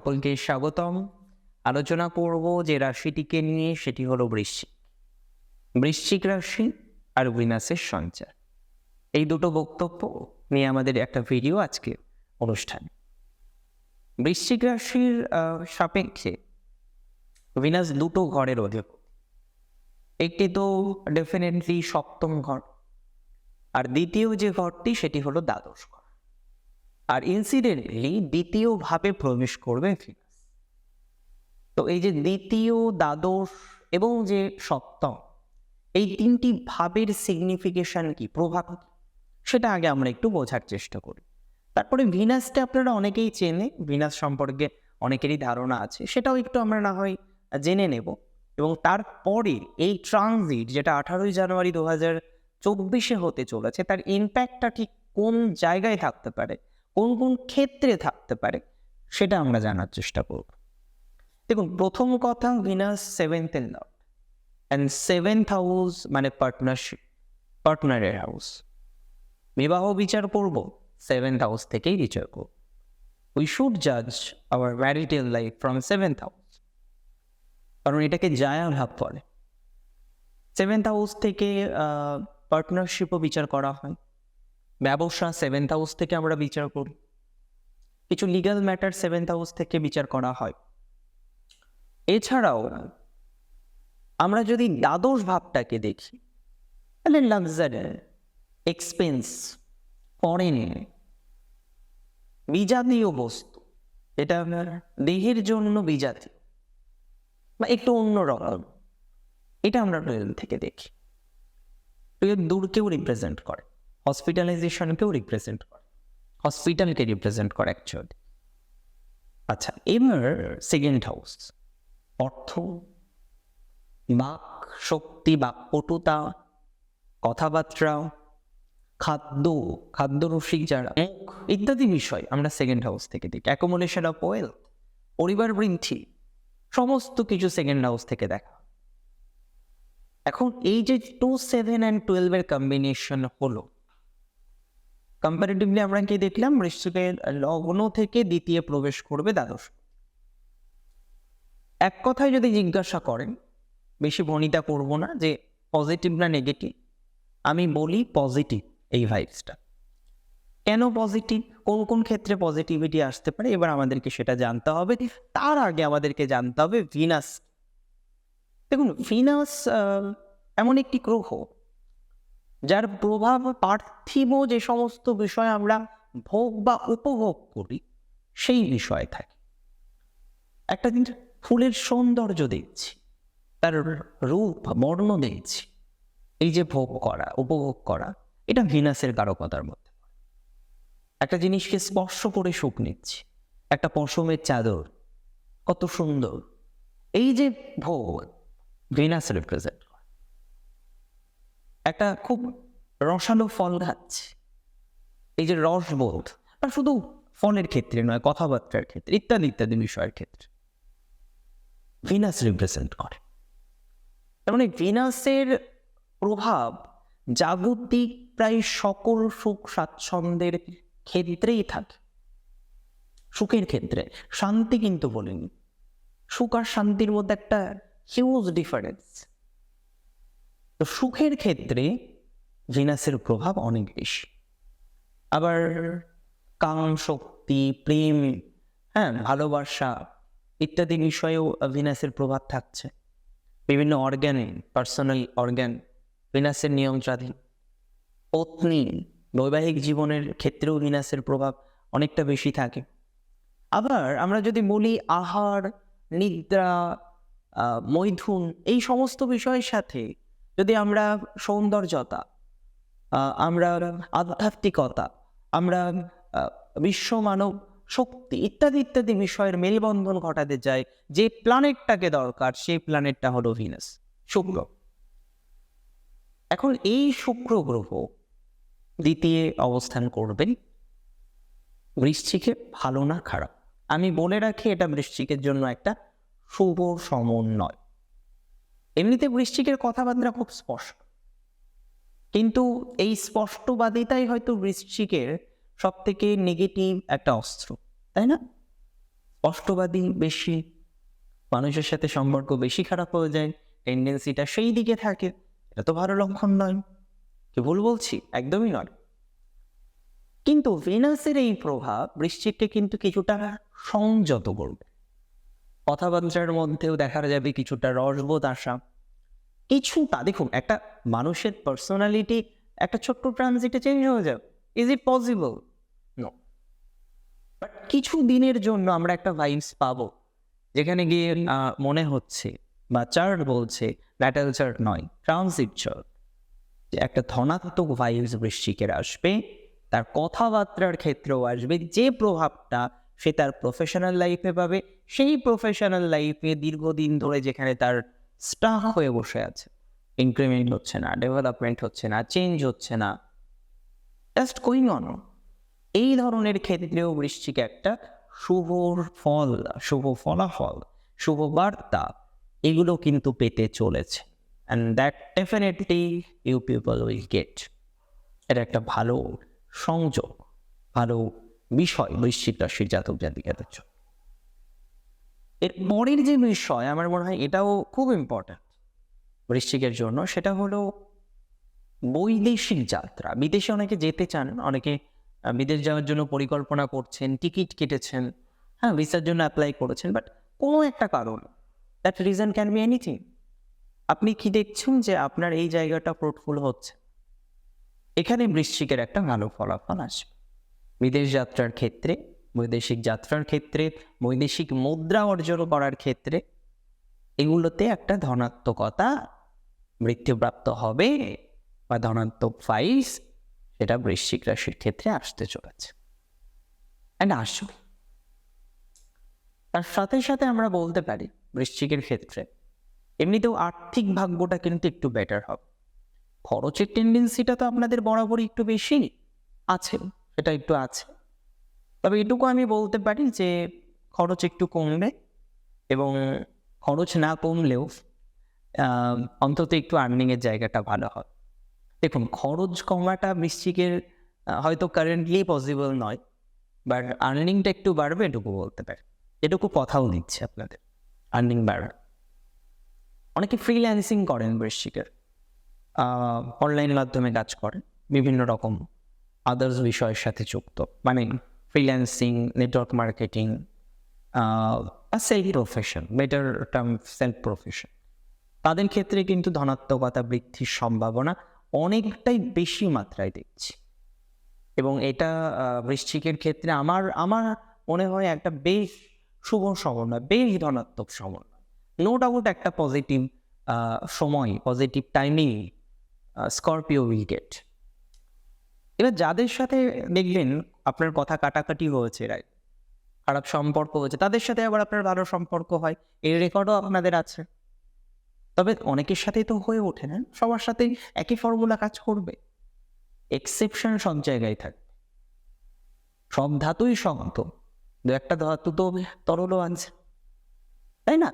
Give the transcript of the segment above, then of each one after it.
সকলকে স্বাগতম। আলোচনা করব যে রাশিটিকে নিয়ে, সেটি হলো বৃশ্চিক। বৃশ্চিক রাশি আর উইনাসের সঞ্চার। এই দুটো বক্তব্য নিয়ে আমাদের একটা ভিডিও আজকে অনুষ্ঠান। বৃশ্চিক রাশির সাপেক্ষে উইনাস দুটো ঘরের অধিপতি। একটি তো ডেফিনেটলি সপ্তম ঘর, আর দ্বিতীয় যে ঘরটি, সেটি হলো দ্বাদশ ঘর। আর ইনসিডেন্টলি দ্বিতীয় ভাবে প্রবেশ করবে ভিনাস তো এই যে দ্বিতীয়, দ্বাদশ এবং যে সপ্তম, এই তিনটি ভাবের সিগনিফিকেশন কি? প্রভাব সেটা আগে আমরা একটু বোঝার চেষ্টা করি। তারপরে ভিনাসটা আপনারা অনেকেই চেনে, ভিনাস সম্পর্কে অনেকেরই ধারণা আছে, সেটাও একটু আমরা না হয় জেনে নেব। এবং তারপরে এই ট্রানজিট যেটা আঠারোই জানুয়ারি দু হাজার চব্বিশে হতে চলেছে, তার ইম্প্যাক্টটা ঠিক কোন জায়গায় থাকতে পারে? কোন কোন ক্ষেত্রে থাকতে পারে সেটা আমরা জানার চেষ্টা করব। দেখুন, প্রথম কথা ভিনাস সেভেন্থ এর লর্ড অ্যান্ড সেভেন্থ হাউস মানে পার্টনারশিপ পার্টনারের হাউস বিবাহ বিচার করব সেভেন্থ হাউস থেকেই বিচার করব। উই শুড জাজ our marital life from seventh house কারণ এটাকে জায়া ভাব বলে। সেভেন্থ হাউস থেকে পার্টনারশিপও বিচার করা হয়। ব্যবসা সেভেন্থ হাউস থেকে আমরা বিচার করি। কিছু লিগ্যাল ম্যাটার সেভেন্থ হাউস থেকে বিচার করা হয়। এছাড়াও আমরা যদি দ্বাদশ ভাবটাকে দেখি, তাহলে লাক্সারি এক্সপেন্স ফরেন বিজাতীয় বস্তু, এটা দেহের জন্য বিজাতীয় বা একটু অন্য রকম, এটা আমরা টুয়েলভ থেকে দেখি। টুয়েলভ দূরকেও রিপ্রেজেন্ট করে। হসপিটালাইজেশনকেও রিপ্রেজেন্ট করে। হসপিটালকে রিপ্রেজেন্ট করে অ্যাকচুয়ালি আচ্ছা এবার সেকেন্ড হাউস অর্থ, বাক শক্তি বা পটুতা কথাবার্তা, খাদ্য খাদ্য রসিক যারা মুখ, ইত্যাদি বিষয় আমরা সেকেন্ড হাউস থেকে দেখি। অ্যাকোমোডেশন অফ ওয়েলথ পরিবার বৃদ্ধি, সমস্ত কিছু সেকেন্ড হাউস থেকে দেখা। এখন এই যে টু সেভেন অ্যান্ড টুয়েলভের কম্বিনেশন হলো কম্পারেটিভলি আমরা কি দেখলাম? বৃশ্চিকের লগ্ন থেকে দ্বিতীয় প্রবেশ করবে দ্বাদশ। এক কথায় যদি জিজ্ঞাসা করেন, বেশি ভনিতা করব না যে পজিটিভ না নেগেটিভ আমি বলি পজিটিভ এই ভাইবসটা কেন পজিটিভ কোন কোন ক্ষেত্রে পজিটিভিটি আসতে পারে? এবার আমাদেরকে সেটা জানতে হবে। তার আগে আমাদেরকে জানতে হবে ভিনাস। দেখুন, ভিনাস এমন একটি গ্রহ যার প্রভাব পার্থিব যে সমস্ত বিষয় আমরা ভোগ বা উপভোগ করি, সেই বিষয়ে থাকে। একটা দিন ফুলের সৌন্দর্য দেখছি, তার রূপ, বর্ণ দেখছি, এই যে ভোগ করা, উপভোগ করা, এটা ভিনাসের কারকতার মধ্যে। একটা জিনিসকে স্পর্শ করে সুখ নিচ্ছি, একটা পশমের চাদর, কত সুন্দর। এই যে ভোগ, ভিনাস রিপ্রেজেন্ট একটা খুব রসালো ফল খাচ্ছি এই যে রসবোধ আর শুধু ফলের ক্ষেত্রে নয়, কথাবার্তার ক্ষেত্রে, ইত্যাদি ইত্যাদি বিষয়ের ক্ষেত্রে। ভিনাস রিপ্রেজেন্ট করে। তার মানে ভিনাসের প্রভাব জাগতিক প্রায় সকল সুখ স্বাচ্ছন্দ্যের ক্ষেত্রেই থাকে। সুখের ক্ষেত্রে, শান্তি কিন্তু বলিনি। সুখ আর শান্তির মধ্যে একটা হিউজ ডিফারেন্স তো সুখের ক্ষেত্রে ভিনাসের প্রভাব অনেক বেশি। আবার কাম, শক্তি, প্রেম হ্যাঁ ভালোবাসা ইত্যাদি বিষয়েও ভিনাসের প্রভাব থাকছে। বিভিন্ন অর্গ্যানে পার্সোনাল অর্গ্যান ভিনাসের নিয়ন্ত্রণাধীন পত্নী, বৈবাহিক জীবনের ক্ষেত্রেও ভিনাসের প্রভাব অনেকটা বেশি থাকে। আবার আমরা যদি বলি আহার, নিদ্রা মৈথুন এই সমস্ত বিষয়ের সাথে যদি আমরা সৌন্দর্যতা আমরা আধ্যাত্মিকতা, আমরা বিশ্ব মানব শক্তি ইত্যাদি ইত্যাদি বিষয়ের মেলবন্ধন ঘটাতে চাই, যে প্ল্যানেটটাকে দরকার, সেই প্ল্যানেটটা হলো ভিনাস শুক্র। এখন এই শুক্র গ্রহ দ্বিতীয় অবস্থান করবেন বৃশ্চিকে, ভালো না খারাপ। আমি বলে রাখি এটা বৃশ্চিকের জন্য একটা শুভ সমন্বয়। এমনিতে বৃশ্চিকের কথাবার্তা খুব স্পষ্ট। কিন্তু এই স্পষ্টবাদিতাই হয়তো বৃশ্চিকের সব থেকে নেগেটিভ একটা অস্ত্র, তাই না? স্পষ্টবাদী বেশি, মানুষের সাথে সম্পর্ক বেশি খারাপ হয়ে যায় টেন্ডেন্সিটা সেই দিকে থাকে। এটা তো ভালো লক্ষণ নয়, কি ভুল বলছি? একদমই নয়। কিন্তু ভেনাসের এই প্রভাব বৃশ্চিককে কিন্তু কিছুটা সংযত করবে। কথাবার্তার মধ্যেও দেখা যাবে কিছুটা রসবোধ আসা কিছুটা দেখুন, একটা মানুষের পার্সোনালিটি একটা ছোট্ট ট্রানজিটে চেঞ্জ হয়ে যাবে ইজ ইট পসিবল বাট কিছু দিনের জন্য আমরা একটা ভাইবস পাবো, যেখানে গিয়ে মনে হচ্ছে বা চার্ট বলছে ন্যাটাল চার্ট নয় ট্রানজিট চার্ট একটা ধনাত্মক ভাইবস বৃশ্চিকের আসবে, তার কথাবার্তার ক্ষেত্রেও আসবে, যে প্রভাবটা সে তার প্রফেশনাল লাইফে পাবে। সেই প্রফেশনাল লাইফে দীর্ঘদিন ধরে যেখানে তার স্টাক হয়ে বসে আছে। ইনক্রিমেন্ট হচ্ছে না ডেভেলপমেন্ট হচ্ছে না চেঞ্জ হচ্ছে না। জাস্ট গোয়িং অন এই ধরনের ক্ষেত্রেও বৃশ্চিক একটা শুভ ফল, শুভ ফলাফল, শুভ বার্তা এগুলো কিন্তু পেতে চলেছে। And that definitely you people will get এটা একটা ভালো সংযোগ, ভালো বিষয় বৃশ্চিক রাশির জাতক জন্য এর পরের যে বিষয়, আমার মনে হয় এটাও খুব ইম্পর্ট্যান্ট বৃশ্চিকের জন্য, সেটা হলো বৈদেশিক যাত্রা। বিদেশে অনেকে যেতে চান, অনেকে বিদেশ যাওয়ার জন্য পরিকল্পনা করছেন, টিকিট কেটেছেন হ্যাঁ ভিসার জন্য অ্যাপ্লাই করেছেন বাট কোনো একটা কারণ that reason can be anything আপনি কি দেখছেন যে আপনার এই জায়গাটা ফ্রুটফুল হচ্ছে? এখানে বৃশ্চিকের একটা ভালো ফলাফল আসবে। বিদেশ যাত্রার ক্ষেত্রে, বৈদেশিক যাত্রার ক্ষেত্রে, বৈদেশিক মুদ্রা অর্জন করার ক্ষেত্রে এগুলোতে একটা ধনাত্মকতা মৃত্যুপ্রাপ্ত হবে বা ধনাত্মক ফাইলস সেটা বৃশ্চিক রাশির ক্ষেত্রে আসতে চলেছে। অ্যান্ড আসবে। তার সাথে সাথে আমরা বলতে পারি বৃশ্চিকের ক্ষেত্রে এমনিতেও আর্থিক ভাগ্যটা কিন্তু একটু বেটার হবে। খরচের টেন্ডেন্সিটা তো আপনাদের বরাবরই একটু বেশি, আছে। সেটা একটু আছে। তবে এটুকু আমি বলতে পারি যে, খরচ একটু কমবে এবং খরচ না কমলেও অন্তত একটু আর্নিংয়ের জায়গাটা ভালো হয়। দেখুন, খরচ কমাটা বৃশ্চিকের হয়তো কারেন্টলি পসিবল নয় বাট আর্নিংটা একটু বাড়বে এটুকু বলতে পারি। এটুকু কথাও দিচ্ছে আপনাদের আর্নিং বাড়বে অনেকে ফ্রিল্যান্সিং করেন বৃশ্চিকের অনলাইন মাধ্যমে কাজ করেন, বিভিন্ন রকম আদার্স বিষয়ের সাথে যুক্ত। মানে freelancing network marketing self profession better term self profession তাদের ক্ষেত্রে কিন্তু ধনাত্মকতা বৃদ্ধির সম্ভাবনা অনেকটাই বেশি মাত্রায় দেখছি। এবং এটা বৃশ্চিকের ক্ষেত্রে আমার আমার মনে হয় একটা বেশ শুভ সমন্বয়, বেশ ধনাত্মক সমন্বয়। নো ডাউট একটা পজিটিভ সময় positive timing Scorpio will get এবার যাদের সাথে দেখবেন আপনার কথা কাটাকাটি হয়েছে রাই খারাপ সম্পর্ক হয়েছে, তাদের সাথে আবার আপনার ভালো সম্পর্ক হয় এই রেকর্ডও আপনাদের আছে। তবে অনেকের সাথেই তো হয়ে ওঠে না, সবার সাথেই একই ফর্মুলা কাজ করবে। এক্সেপশন সব জায়গায় থাকবে সব ধাতুই শক্ত। দু একটা ধাতু তো তরলও আছে। তাই না?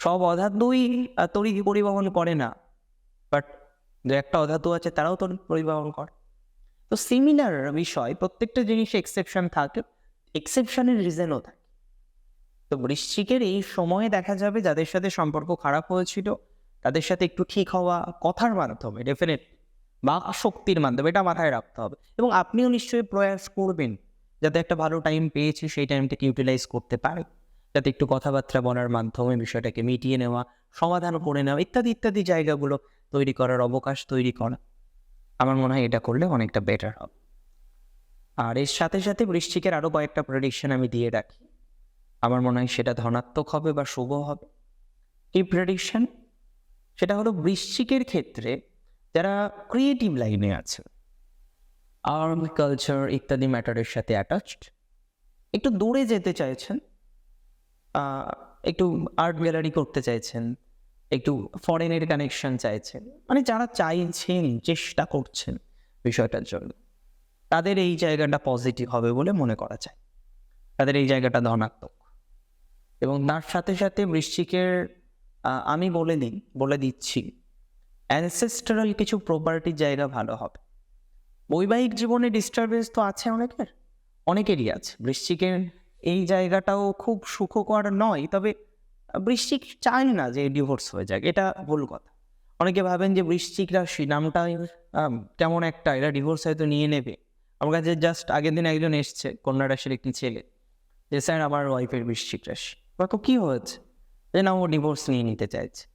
সব অধাতুই তড়ি পরিবহন করে না। বাট দু একটা অধাতু আছে, তারাও তড়ি পরিবহন করে। তো সিমিলার বিষয়, প্রত্যেকটা জিনিসে এক্সেপশন থাকে এক্সেপশনের রিজনও থাকে। তো বৃশ্চিকের এই সময়ে দেখা যাবে যাদের সাথে সম্পর্ক খারাপ হয়েছিল, তাদের সাথে একটু ঠিক হওয়া, কথার মাধ্যমে ডেফিনেট বা শক্তির মাধ্যমে, এটা মাথায় রাখতে হবে। এবং আপনিও নিশ্চয়ই প্রয়াস করবেন যাতে একটা ভালো টাইম পেয়েছি, সেই টাইমটাকে ইউটিলাইজ করতে পারে। যাতে একটু কথাবার্তা বলার মাধ্যমে বিষয়টাকে মিটিয়ে নেওয়া, সমাধান করে নেওয়া, ইত্যাদি ইত্যাদি জায়গাগুলো তৈরি করার অবকাশ তৈরি করা। আমার মনে হয় এটা করলে অনেকটা বেটার হবে। আর এর সাথে সাথে বৃশ্চিকের আরও কয়েকটা প্রেডিকশন আমি দিয়ে রাখি। আমার মনে হয় সেটা ধনাত্মক হবে বা শুভ হবে। এই প্রেডিকশন সেটা হলো বৃশ্চিকের ক্ষেত্রে যারা ক্রিয়েটিভ লাইনে আছে আর্ট কালচার ইত্যাদি ম্যাটারের সাথে অ্যাটাচড একটু দূরে যেতে চাইছেন একটু আর্ট গ্যালারি করতে চাইছেন একটু ফরেনের কানেকশন চাইছেন মানে যারা চাইছেন, চেষ্টা করছেন বিষয়টার জন্য। তাদের এই জায়গাটা পজিটিভ হবে বলে মনে করা যায়। তাদের এই জায়গাটা ধনাত্মক। এবং তার সাথে সাথে বৃশ্চিকের আমি বলে দিই, বলে দিচ্ছি অ্যানসেস্টারাল কিছু প্রপার্টির জায়গা ভালো হবে। বৈবাহিক জীবনে ডিস্টারবেন্স তো আছে অনেকের, অনেকেরই আছে। বৃশ্চিকের এই জায়গাটাও খুব সুখকর নয়, তবে বৃশ্চিক চায় না যে ডিভোর্স হয়ে যাক, এটা ভুল কথা। অনেকে ভাবেন যে বৃশ্চিক রাশি নামটা কেমন একটা, এরা ডিভোর্স হয়তো নিয়ে নেবে। আমার কাছে জাস্ট আগের দিন একজন এসছে কন্যা রাশির একটি ছেলে। যে, স্যার, আমার ওয়াইফের বৃশ্চিক রাশি। তো কী হয়েছে? যে, না, ও ডিভোর্স নিয়ে নিতে চাইছে।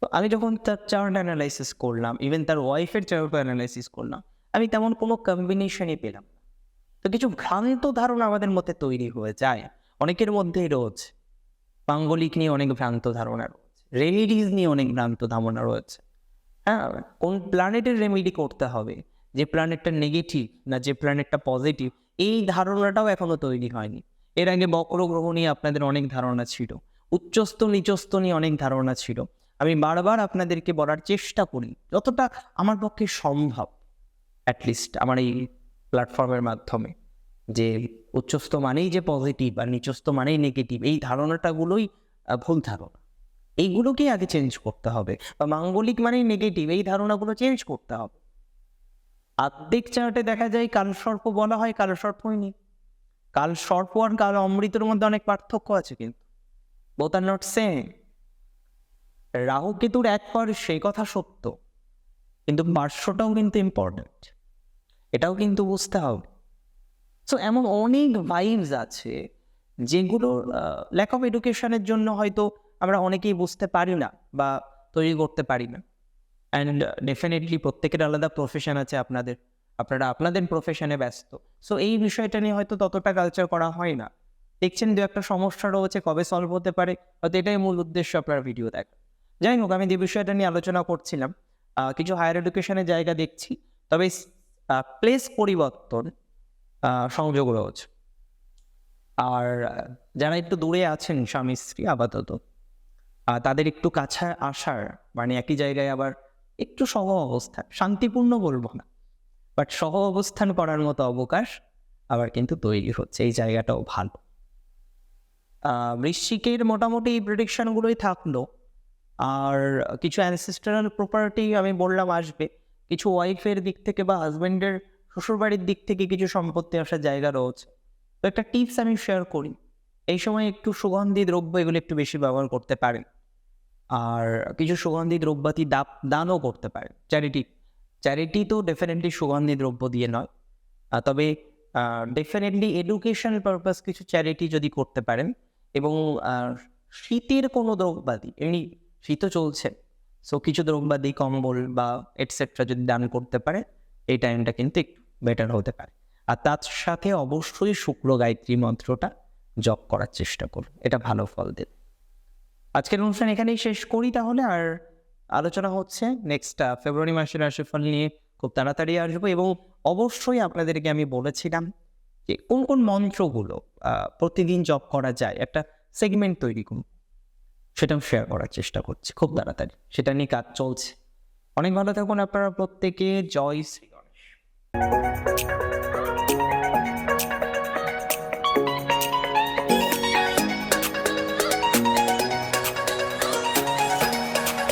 তো আমি যখন তার চার্ট অ্যানালাইসিস করলাম ইভেন তার ওয়াইফের চার্ট অ্যানালাইসিস করলাম, আমি তেমন কোনো কম্বিনেশনই পেলাম তো কিছু ভ্রান্ত ধারণা আমাদের মধ্যে তৈরি হয়ে যায়। অনেকের মধ্যেই রয়েছে। পাঙ্গলিক নিয়ে অনেক ভ্রান্ত ধারণা রয়েছে। রেমিডিজ নিয়ে অনেক ভ্রান্ত ধারণা রয়েছে। হ্যাঁ কোন প্ল্যানেটের রেমিডি করতে হবে? যে প্ল্যানেটটা নেগেটিভ না যে প্ল্যানেটটা পজিটিভ? এই ধারণাটাও এখনও তৈরি হয়নি। এর আগে বক্র গ্রহ নিয়ে আপনাদের অনেক ধারণা ছিল। উচ্চস্থ, নিচস্থ নিয়ে অনেক ধারণা ছিল। আমি বারবার আপনাদেরকে বলার চেষ্টা করি, যতটা আমার পক্ষে সম্ভব অ্যাটলিস্ট আমার এই প্ল্যাটফর্মের মাধ্যমে। যে উচ্চস্থ মানেই যে পজিটিভ আর নিচস্থ মানেই নেগেটিভ এই ধারণাটাগুলোই ভুল ধারণা। এইগুলোকেই আগে চেঞ্জ করতে হবে। বা মাঙ্গলিক মানেই নেগেটিভ এই ধারণাগুলো চেঞ্জ করতে হবে। আর্ধেক চার্টে দেখা যায় কাল কালসর্প বলা হয়, কাল কালসর্পই নেই কাল সর্প আর কাল অমৃতের মধ্যে অনেক পার্থক্য আছে কিন্তু। Both are not same Rahu কেতুর এক সেই কথা সত্য। কিন্তু পার্শ্বটাও কিন্তু ইম্পর্ট্যান্ট এটাও কিন্তু বুঝতে হবে। সো এমন অনেক ভাইবস আছে যেগুলো ল্যাক অফ এডুকেশনের জন্য হয়তো আমরা অনেকেই বুঝতে পারি না বা তৈরি করতে পারি না। অ্যান্ড ডেফিনেটলি প্রত্যেকের আলাদা প্রফেশন আছে আপনাদের। আপনারা আপনাদের প্রফেশনে ব্যস্ত। সো এই বিষয়টা নিয়ে হয়তো ততটা কালচার করা হয় না। দেখছেন দু একটা সমস্যা রয়েছে কবে সলভ হতে পারে? হয়তো এটাই মূল উদ্দেশ্য আপনার ভিডিও দেখা যাই হোক আমি যে বিষয়টা নিয়ে আলোচনা করছিলাম কিছু হায়ার এডুকেশনের জায়গা দেখছি। তবে প্লেস পরিবর্তন সংযোগ রয়েছে। আর যারা একটু দূরে আছেন, স্বামী, স্ত্রী আপাতত তাদের একটু কাছে আসার মানে একই জায়গায় আবার একটু সহ অবস্থান শান্তিপূর্ণ বলব না বাট সহ অবস্থান করার মতো অবকাশ আবার কিন্তু তৈরি হচ্ছে, এই জায়গাটাও ভালো। বৃশ্চিকের মোটামুটি এই প্রেডিকশনগুলোই থাকল, আর কিছু অ্যানসেস্টারাল প্রপার্টি আমি বললাম আসবে, কিছু ওয়াইফের দিক থেকে বা হাজব্যান্ডের শ্বশুরবাড়ির দিক থেকে কিছু সম্পত্তি আসার জায়গা রয়েছে। তো একটা টিপস আমি শেয়ার করি। এই সময় একটু সুগন্ধি দ্রব্য এগুলো একটু বেশি ব্যবহার করতে পারেন। আর কিছু সুগন্ধি দ্রব্যাতি দাপ, দানও করতে পারেন। চ্যারিটি চ্যারিটি তো ডেফিনেটলি সুগন্ধি দ্রব্য দিয়ে নয়। তবে ডেফিনেটলি এডুকেশন পারপাস কিছু চ্যারিটি যদি করতে পারেন এবং শীতের কোনো দ্রব্যাদি, এমনি শীতও চলছে সো কিছু দ্রব্যাদি, কম্বল বা এটসেট্রা যদি দান করতে পারে এই টাইমটা কিন্তু একটু বেটার হতে পারে। আর তার সাথে অবশ্যই শুক্র গায়ত্রী মন্ত্রটা জপ করার চেষ্টা করুন। এটা ভালো ফল দেবে। আজকের অনুষ্ঠান এখানেই শেষ করি তাহলে। আর আলোচনা হচ্ছে নেক্সট ফেব্রুয়ারি মাসের রাশিফল নিয়ে খুব তাড়াতাড়ি আসব। এবং অবশ্যই আপনাদেরকে আমি বলেছিলাম যে কোন কোন মন্ত্রগুলো প্রতিদিন জপ করা যায়, একটা সেগমেন্ট তৈরি করুন। সেটাও শেয়ার করার চেষ্টা করছি, খুব তাড়াতাড়ি। সেটা নিয়ে কাজ চলছে। অনেক ভালো থাকুন আপনারা প্রত্যেকে। জয় শ্রী Thank you.